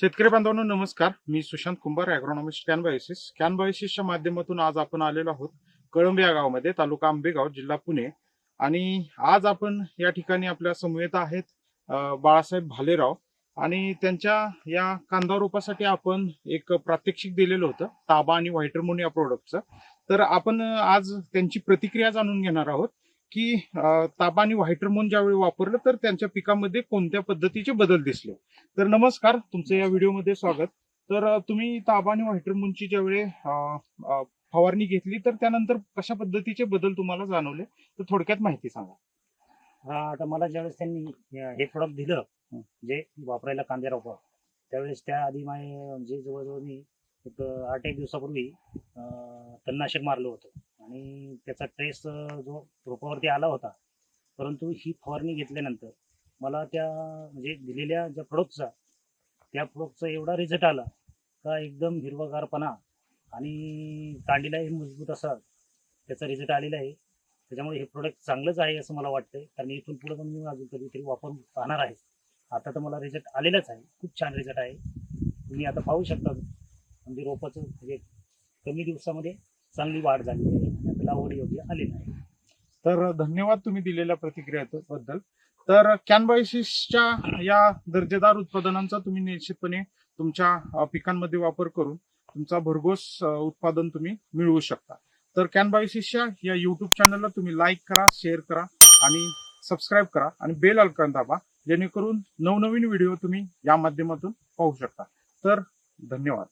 शेतकरी बांधवांनो नमस्कार. मी सुशांत कुंभार अॅग्रॉनॉमिस्ट कॅनबायोसिस कॅनबायोसिसच्या माध्यमातून आज आपण आलेलो आहोत कळंब या गावामध्ये तालुका आंबेगाव जिल्हा पुणे. आणि आज आपण या ठिकाणी आपल्या समवेत आहेत बाळासाहेब भालेराव. आणि त्यांच्या या कांदा रोपासाठी आपण एक प्रात्यक्षिक दिलेलं होतं ताबा आणि व्हायटरमोन या प्रोडक्टचं तर आपण आज त्यांची प्रतिक्रिया जाणून घेणार आहोत. की ताबा आणि व्हायटरमोन ज्यावेळी वापरलं तर त्यांच्या पिकामध्ये कोणत्या पद्धतीचे बदल दिसले? तर नमस्कार तुमचं या व्हिडिओमध्ये स्वागत. तर तुम्ही ताबा आणि व्हायटरमोनची ज्यावेळी फवारणी घेतली तर त्यानंतर कशा पद्धतीचे बदल तुम्हाला जाणवले? तर थोडक्यात माहिती सांगा. हा आता मला ज्यावेळेस त्यांनी हे- प्रोडक्ट दिलं. जे वापरायला कांदे रोपं त्यावेळेस त्या आधी माय म्हणजे जवळजवळ मी एक आठ एक दिवसापूर्वी तणनाशक मारलं होतं. आणि त्याचा ट्रेस जो रोपावरती आला होता परंतु ही फवारणी घेतल्यानंतर मला त्या म्हणजे दिलेल्या ज्या प्रोडक्टचा त्या प्रोडक्टचा एवढा रिझल्ट आला का एकदम हिरवागारपणा आणि कांडीलाही मजबूत असा त्याचा रिझल्ट आलेला आहे. त्याच्यामुळे हे प्रोडक्ट चांगलंच आहे असं मला वाटतंय. कारण इथून पुढे पण मी अजून कधीतरी वापरून पाहणार आहे. आता तर मला रिझल्ट आलेलाच आहे. खूप छान रिझल्ट आहे. तुम्ही आता पाहू शकता. म्हणजे रोपाचं म्हणजे कमी दिवसामध्ये चांगली वाढ झालेली आहे. आणि आता लागवड योग्य आलेली आहे तर धन्यवाद तुम्ही दिलेल्या प्रतिक्रियाबद्दल. तर कॅनबायसिसच्या या दर्जेदार उत्पादनांचा तुम्ही निश्चितपणे तुमच्या पिकांमध्ये वापर करून तुमचा भरघोस उत्पादन तुम्ही मिळवू शकता. तर कॅनबायसिसच्या या युट्यूब चॅनलला तुम्ही लाईक करा शेअर करा आणि सबस्क्राईब करा आणि बेल आयकॉन दाबा जेणेकरून नवनवीन व्हिडिओ तुम्ही या माध्यमातून पाहू शकता. तर धन्यवाद.